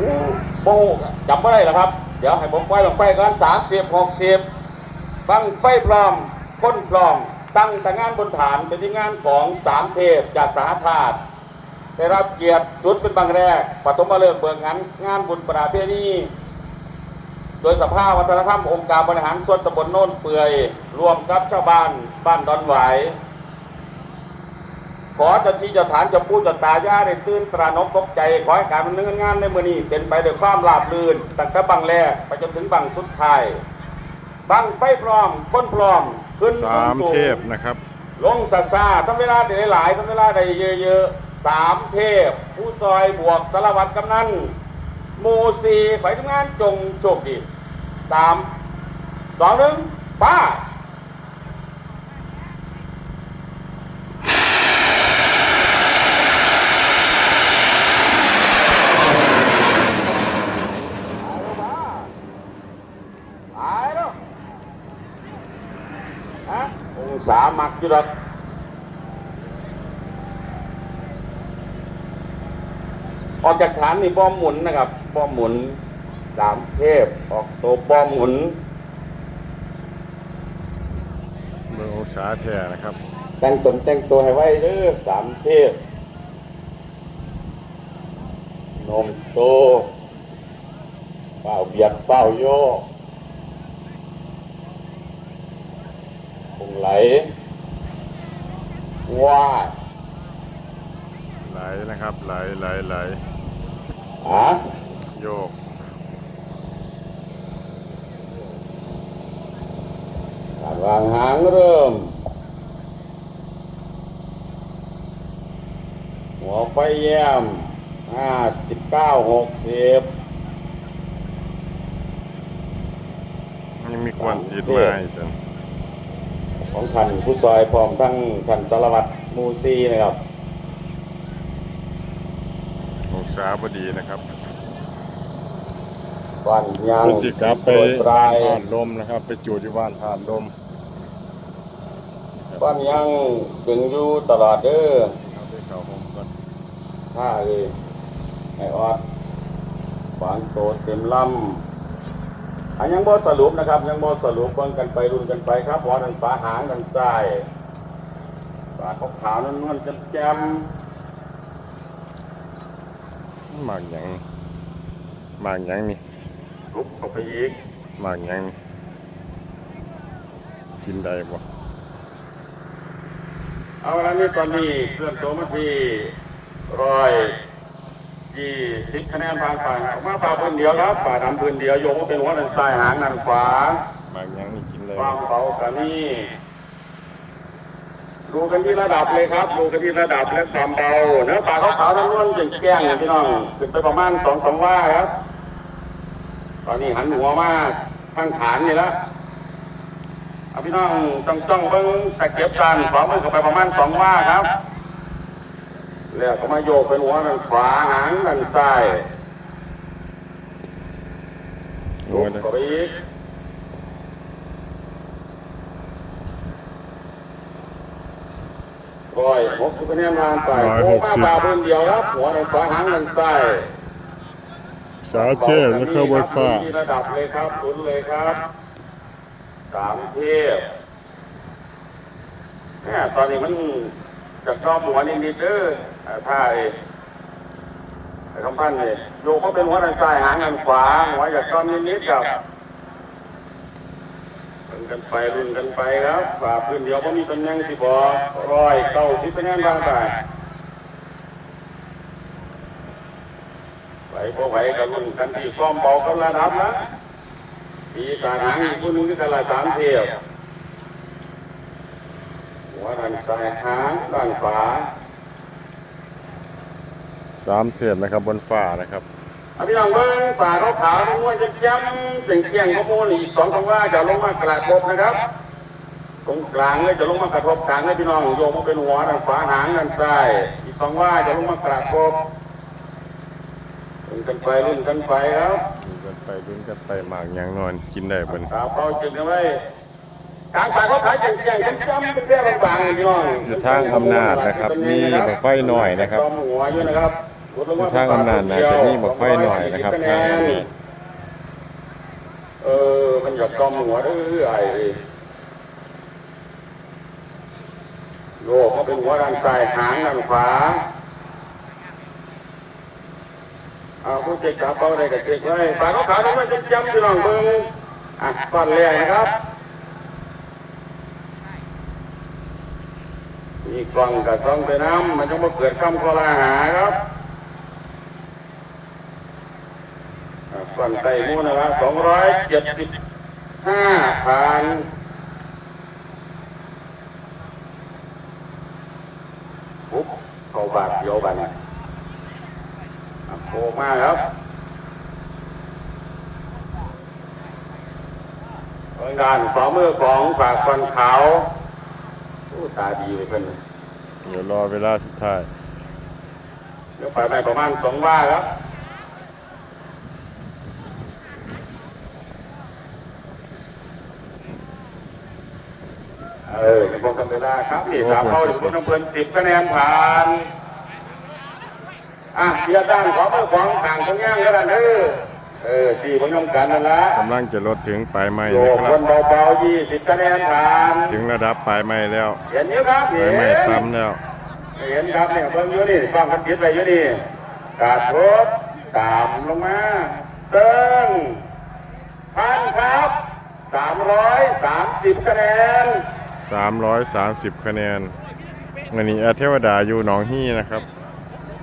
ผู้โบจำไม่ได้หรอครับ เดี๋ยวให้ผมไว้ลงไปกันสามสิบหกสิบบังไฟพร้อมค้นพร้อม ตั้งแต่งานบนฐานเป็นที่งานของสามเทพจากสาธาตุได้รับเกียรติจุดเป็นบางแรกปฐมฤกษ์เบิกงานงานบุญประเพณีโดยสภาวัฒนธรรมองค์การบริหารส่วนตำบลโน่นเปื่อย รวมกับชาวบ้านบ้านดอนไหว ขอเจะที่เจะฐานเจะพูดจะตายาได้ตื่นตระหนกตกใจ ขอให้การดำเนินงานในมือนี้เป็นไปด้วยความราบรื่นตั้งแต่บังแรกไปจนถึงบังสุดท้ายบังไฟพร้อมค้นพร้อมขึ้นสามสูงเทพนะครับ ลงซาซาทำเวลาได้หลายๆทำเวลาได้เยอะๆสามเทพ ผู้ซอยบวกสารวัตรกำนันหมู่สี่ไปทำงานจงโชคดีสามสองหนึ่งป้า ตายแล้วฮะองศามักอยู่ดอกออกจากฐานนี่บอมหมุนนะครับบอมหมุนสามเทพออกตัวบอมหมุนเมืององศาแท้นะครับ แต่งตนแต่งตัวให้ไว้เด้อสามเทพนมโตเป้าเบียดเป้าโยกคง ไหลวาดไหลนะครับ ไหลไหลไหลอะโยก การวางหางเริ่ม หัวไฟแย้มห้าสิบเก้าหกสิบยังมีควันติดมาอีกจ้ะ ของท่านผู้ซอยพร้อมทั้งท่านสารวัตรหมูซีนะครับองศาพอดีนะครับวันยางเป็นสิกลับไปโดยปลายผ่านลมนะครับ ไปจูดที่บ้านผ่านลมวันยังถึงอยู่ตลอดเด้อเอาไปเข้าห้องก่อนท่าเลยไอ้ออดฝานโตเต็มลำ อันยังบ่สรุปนะครับ ยังบ่สรุปเบิ่งกันไปรุ่นกันไปครับหัวนันฝาหางนันใต้ฝาขาวขาวๆนวลๆแจ่มหมากหยังหมากหยังนี่ๆลุกเข้าไปอีกหมากหยังนี่กินได้บ่เอาละนี่ตอนนี้เคลื่อนตัวมาที่ร้อย ยี่สิบคะแนนผ่านไปออกมาป่าพื้นเดียวครับป่าดำพื้นเดียวโยกว่าเป็นหัวนันซ้ายหางนันขวาหมากหยังนี่กินได้คบ่วามเบากันนี่ดูกันที่ระดับเลยครับ ดูกันที่ระดับและความเบาเนื้อปลาขาวๆทั้งล้วนแจ้งแจ้งๆพี่น้องขึ้นไปประมาณสองสองว่าครับ ตอนนี้หันหัวมาข้างฐานนี่แล้วเอาพี่น้องจ้องจ้องๆเบิ้งตะเก็บกันขวามือเข้าไปประมาณสองว่าครับ แล้วก็มาโยกเป็นหัวด้านขวาหางด้านซ้ายโอ้ยก็ไปอีกร้อยหกสิบคะแนนผ่านไปโค้งมาบาเพิ่นเดียวครับ หัวด้านขวาหางด้านซ้ายสาเทพนะครับบนฟ้าที่ระดับเลยครับหนุนเลยครับสามเทพเนี่ยตอนนี้มันจะชอบหัวนิดๆเด้อ อ่าถ้าไอ้ไอ้คำพันนี่โยกเขาเป็นหัวด้านซ้ายหางด้านขวาหัวจะชอบนิดๆครับรุ่นกันไปรุ่นกันไปครับฝ่าพื้นเดียวก็มีตำแหน่งสิบอร้อยเก้าสิบคะแนนบางไปไหวพอไหวกันรุ่นกันที่ซ้อมเบากันระดับนะมีสารหางอีกคนหนึงที่กันละสามเทียบหัวด้านซ้ายหางด้านขวา สามเทพนะครับบนฟ้านะครับเอาพี่น้องเบิ้งฝ่าเขาขาวๆมันจะย้ำเสียงเกียงข้อมูลอีกสองคำว่าจะลงมากระทบนะครับตรงกลางเลยจะลงมากระทบกลางเลยพี่น้องโยกมาเป็นหัวด้านขวาหางด้านซ้ายอีกสองว่าจะลงมากระทบรุ่นกันไปรุ่นกันไปครับดูกันไปดูกันไปหมากหยังนอนกินได้เบิ่นตาเป้าจึงกันไว้กลางสายเขาขายเกียงเกียงๆย้ำๆเป็นเรื่องบางๆพี่น้องอยู่ทางอำนาจนะครับ มีบักไฟหน่อยนะครับ ซ้อมหัวอยู่นะครับอยู่ทางอำนาจนะจะมีบักไฟหน่อยนะครับคะแนนเออ มันอยากกอมหัวเรื่อยโลกเขาเป็นหัวด้านซ้ายหางด้านขวาเอาผู้เจ็บขาเป้าได้กับเจ็บไว้ฝากเขาขาต้องไม่จำจำพี่น้องเบิ่งอะก่อนแรกนะครับมีกล่องกับซองไปน้ำมันจะมาเกิดคำข้อลาหาครับ อะก่อนไต่มูลนะครับสองร้อยเจ็ดสิบห้าพันปุ๊บเขาบาทเดียวบันอะโผล่มาครับทางด้านฝ่ามือของฝากฟันขาวโอ้ตาดีเลยเพื่อนเดี๋ยวรอเวลาสุดท้ายเดี๋ยวไปไปประมาณสองว่าครับ เออในพวกกันเวลาครับนี่สามเข้าอยู่บนอำเภอสิบคะแนนผ่านอะเสียด้านของเจ้าของห่างตรงย่างก็ได้เด้อเออสี่พน้องกันนั่นละกำลังจะลดถึงปลายไม้โยนะกครัคบ นเบาๆยี่สิบคะแนนผ่านถึงระดับปลายไม้แล้วเห็นอยู่ครับปเห็ลายนไม้ต่ำแล้ว เห็นครับเนี่ยเบิ่งอยู่นี่ฟังกันคิดไปอยู่นี่กาดรถตามลงมาเติ้งพันครับสามร้อยสามสิบคะแนน 330 คะแนนวันนี้อาเทวดาอยู่หนองฮี่นะครับ